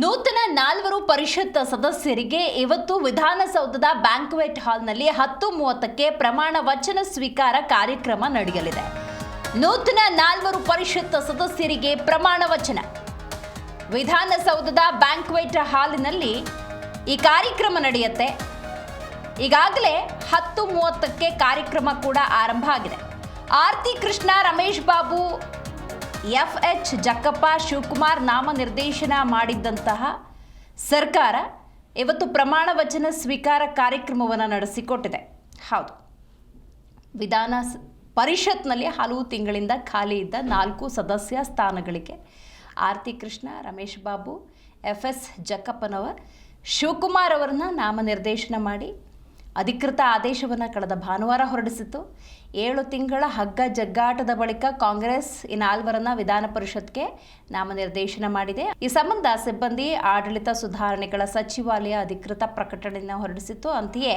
ನೂತನ ನಾಲ್ವರು ಪರಿಷತ್ ಸದಸ್ಯರಿಗೆ ಇವತ್ತು ವಿಧಾನಸೌಧದ ಬ್ಯಾಂಕ್ವೆಟ್ ಹಾಲ್ನಲ್ಲಿ ಹತ್ತು ಮೂವತ್ತಕ್ಕೆ ಪ್ರಮಾಣ ವಚನ ಸ್ವೀಕಾರ ಕಾರ್ಯಕ್ರಮ ನಡೆಯಲಿದೆ. ನೂತನ ನಾಲ್ವರು ಪರಿಷತ್ ಸದಸ್ಯರಿಗೆ ಪ್ರಮಾಣ ವಚನ. ವಿಧಾನಸೌಧದ ಬ್ಯಾಂಕ್ವೆಟ್ ಹಾಲಿನಲ್ಲಿ ಈ ಕಾರ್ಯಕ್ರಮ ನಡೆಯುತ್ತೆ. ಈಗಾಗಲೇ ಹತ್ತು ಮೂವತ್ತಕ್ಕೆ ಕಾರ್ಯಕ್ರಮ ಕೂಡ ಆರಂಭ ಆಗಿದೆ. ಆರ್ತಿ ಕೃಷ್ಣ ರಮೇಶ್ ಬಾಬು ಎಫ್ ಎಚ್ ಜಕ್ಕಪ್ಪ ಶಿವಕುಮಾರ್ ನಾಮನಿರ್ದೇಶನ ಮಾಡಿದ್ದಂತಹ ಸರ್ಕಾರ ಇವತ್ತು ಪ್ರಮಾಣ ವಚನ ಸ್ವೀಕಾರ ಕಾರ್ಯಕ್ರಮವನ್ನು ನಡೆಸಿಕೊಟ್ಟಿದೆ. ಹೌದು. ವಿಧಾನ ಪರಿಷತ್ನಲ್ಲಿ ಹಲವು ತಿಂಗಳಿಂದ ಖಾಲಿ ಇದ್ದ ನಾಲ್ಕು ಸದಸ್ಯ ಸ್ಥಾನಗಳಿಗೆ ಆರ್ತಿ ಕೃಷ್ಣ, ರಮೇಶ್ ಬಾಬು ಎಫ್ ಎಸ್ ಜಕ್ಕಪ್ಪನವರ್, ಶಿವಕುಮಾರ್ ಅವರನ್ನ ನಾಮನಿರ್ದೇಶನ ಮಾಡಿ ಅಧಿಕೃತ ಆದೇಶವನ್ನು ಕಳೆದ ಭಾನುವಾರ ಹೊರಡಿಸಿತ್ತು. ಏಳು ತಿಂಗಳ ಹಗ್ಗ ಜಗ್ಗಾಟದ ಬಳಿಕ ಕಾಂಗ್ರೆಸ್ ಈ ನಾಲ್ವರನ್ನ ವಿಧಾನ ಪರಿಷತ್ಗೆ ನಾಮನಿರ್ದೇಶನ ಮಾಡಿದೆ. ಈ ಸಂಬಂಧ ಸಿಬ್ಬಂದಿ ಆಡಳಿತ ಸುಧಾರಣೆಗಳ ಸಚಿವಾಲಯ ಅಧಿಕೃತ ಪ್ರಕಟಣೆಯನ್ನು ಹೊರಡಿಸಿತ್ತು. ಅಂತೆಯೇ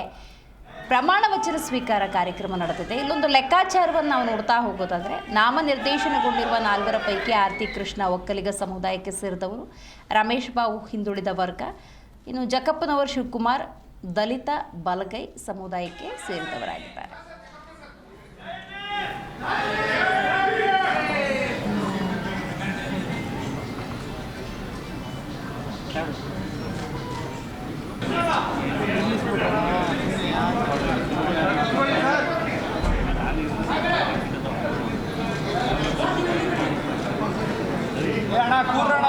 ಪ್ರಮಾಣ ವಚನ ಸ್ವೀಕಾರ ಕಾರ್ಯಕ್ರಮ ನಡೆದಿದೆ. ಇಲ್ಲೊಂದು ಲೆಕ್ಕಾಚಾರವನ್ನು ನಾವು ನೋಡ್ತಾ ಹೋಗೋದಾದರೆ ನಾಮನಿರ್ದೇಶನಗೊಂಡಿರುವ ನಾಲ್ವರ ಪೈಕಿ ಆರ್ತಿ ಕೃಷ್ಣ ಒಕ್ಕಲಿಗ ಸಮುದಾಯಕ್ಕೆ ಸೇರಿದವರು. ರಮೇಶ್ ಬಾಬು ಹಿಂದುಳಿದ ವರ್ಗ. ಇನ್ನು ಜಕಪ್ಪನವರ್ ಶಿವಕುಮಾರ್ ದಲಿತ ಬಲಗೈ ಸಮುದಾಯಕ್ಕೆ ಸೇರಿದವರಾಗಿದ್ದಾರೆ ಅಣ್ಣ ಕೂರ್ರಣ